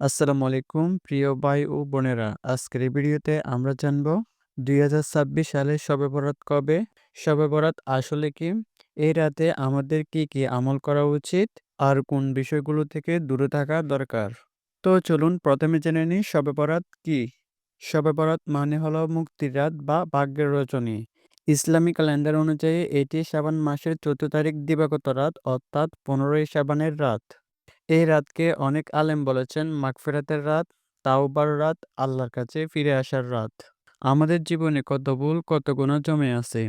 আসসালামু আলাইকুম, প্রিয় ভাই ও বোনেরা। আজকের এই ভিডিওতে আমরা জানব দুই হাজার ছাব্বিশ সালে শবে বরাত কবে? শবে বরাত আসলে কি? এই রাতে আমাদের কি কি আমল করা উচিত? আর কোন বিষয়গুলো থেকে দূরে থাকা দরকার? তো চলুন প্রথমে জেনে নিই শবে বরাত কি। শবে বরাত মানে হলো মুক্তির রাত বা ভাগ্যের রজনী ইসলামী ক্যালেন্ডার অনুযায়ী এটি শাবান মাসের চৌদ্দ তারিখ দিবাগত রাত, অর্থাৎ পনেরোই শাবানের রাত। এই রাতকে অনেক আলেম বলেছেন, মাগফেরাতের রাত, তাওবার রাত, আল্লাহর কাছে ফিরে আসার রাত। আমাদের জীবনে কত ভুল, কত গুণা জমে আছে।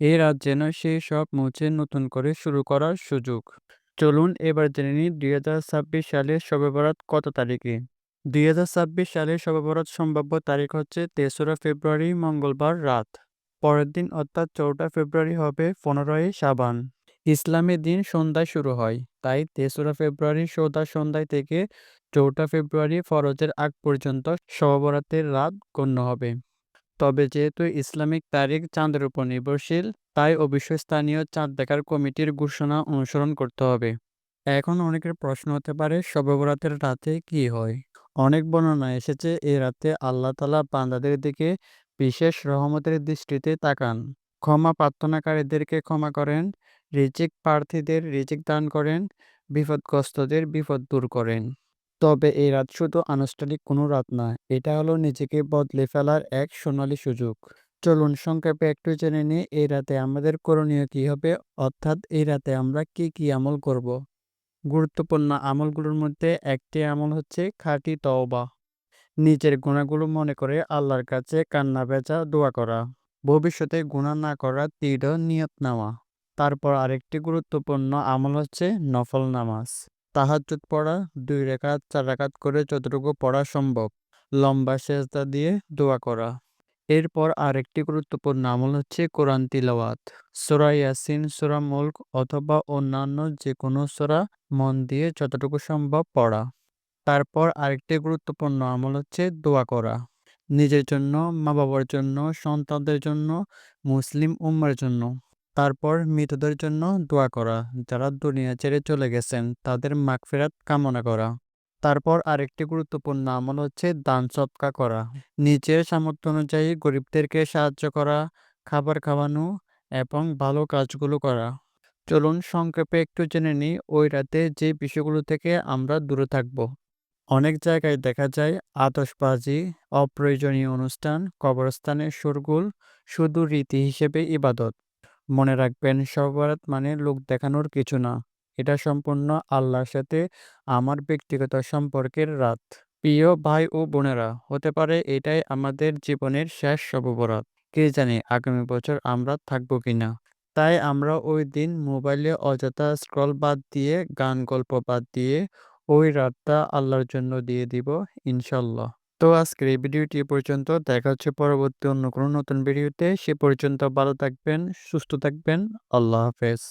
এই রাত যেন সেই সব মুছে নতুন করে শুরু করার সুযোগ। চলুন এবার জেনে নিই দুই হাজার ছাব্বিশ সালের শবে বরাত কত তারিখে। দুই হাজার ছাব্বিশ সালের শবে বরাত সম্ভাব্য তারিখ হচ্ছে তেসরা ফেব্রুয়ারি, মঙ্গলবার রাত। পরের দিন অর্থাৎ চৌঠা ফেব্রুয়ারি হবে পনেরোই সাবান ইসলামের দিন সন্ধ্যায় শুরু হয়। তাই তেসরা ফেব্রুয়ারি সৌদা সন্ধ্যায় থেকে চৌঠা ফেব্রুয়ারি ফরজের আগ পর্যন্ত সবরাতের রাত গণ্য হবে। তবে যেহেতু ইসলামিক তারিখ চাঁদের উপর নির্ভরশীল, তাই অবশ্যই স্থানীয় চাঁদ দেখার কমিটির ঘোষণা অনুসরণ করতে হবে। এখন অনেকের প্রশ্ন হতে পারে সবরাতের রাতে কি হয়? অনেক বর্ণনা এসেছে এই রাতে আল্লাহ তালা বান্দাদের দিকে বিশেষ রহমতের দৃষ্টিতে তাকান। ক্ষমা প্রার্থনাকারীদেরকে ক্ষমা করেন রিজিক প্রার্থীদের রিজিক দান করেন, বিপদগ্রস্তদের বিপদ দূর করেন। তবে এই রাত শুধু আনুষ্ঠানিক কোনো রাত না, এটা হলো নিজেকে বদলে ফেলার এক সোনালী সুযোগ। চলুন সংক্ষেপে একটু জেনে নিই, এই রাতে আমাদের করণীয় কি হবে? অর্থাৎ এই রাতে আমরা কি কি আমল করব। গুরুত্বপূর্ণ আমলগুলোর মধ্যে একটি আমল হচ্ছে খাঁটি তওবা। নিজের গুণাগুলো মনে করে আল্লাহর কাছে কান্না, বেচা, দোয়া করা। ভবিষ্যতে গুণা না করার দৃঢ় নিয়ত নেওয়া। তারপর আরেকটি গুরুত্বপূর্ণ আমল হচ্ছে নফল নামাজ। তাহাজ্জুদ পড়া, দুই রেখাত, চার রেখাত করে যতটুকু পড়া সম্ভব। লম্বা সেজদা দিয়ে দোয়া করা। এরপর আরেকটি গুরুত্বপূর্ণ আমল হচ্ছে কোরআন তিলাওয়াত। সোরা ইয়াসিন, সোরা মুল্ক অথবা অন্যান্য যে কোনো সোরা মন দিয়ে যতটুকু সম্ভব পড়া। তারপর আরেকটি গুরুত্বপূর্ণ আমল হচ্ছে দোয়া করা। নিজের জন্য মা বাবার জন্য, সন্তানদের জন্য, মুসলিম উম্মার জন্য। তারপর মৃতদের জন্য দোয়া করা। যারা দুনিয়া ছেড়ে চলে গেছেন, তাদের মাগফিরাত কামনা করা। তারপর আরেকটি গুরুত্বপূর্ণ আমল হচ্ছে দান সৎকা করা। নিজের সামর্থ্য অনুযায়ী গরিবদেরকে সাহায্য করা, খাবার খাওয়ানো এবং ভালো কাজগুলো করা। চলুন সংক্ষেপে একটু জেনে নিই ওই রাতে যে বিষয়গুলো থেকে আমরা দূরে থাকব। অনেক জায়গায় দেখা যায় আতসবাজি অপ্রয়োজনীয় অনুষ্ঠান, কবরস্থানের সুরগুল শুধু রীতি হিসেবে ইবাদত। মনে রাখবেন সবরাত মানে লোক দেখানোর কিছু না। এটা সম্পূর্ণ আল্লাহর সাথে আমার ব্যক্তিগত সম্পর্কের রাত। প্রিয় ভাই ও বোনেরা, হতে পারে এটাই আমাদের জীবনের শেষ সববরাত কে জানে আগামী বছর আমরা থাকব কিনা? তাই আমরা ওই দিন মোবাইলে অযথা স্ক্রল বাদ দিয়ে, গান গল্প বাদ দিয়ে, ওই রাতটা আল্লাহর জন্য দিয়ে দিব, ইনশাল্লাহ। তো আজকের এই ভিডিওটি পর্যন্ত। দেখা হচ্ছে পরবর্তী অন্য কোনো নতুন ভিডিওতে। সে পর্যন্ত ভালো থাকবেন, সুস্থ থাকবেন। আল্লাহ হাফেজ।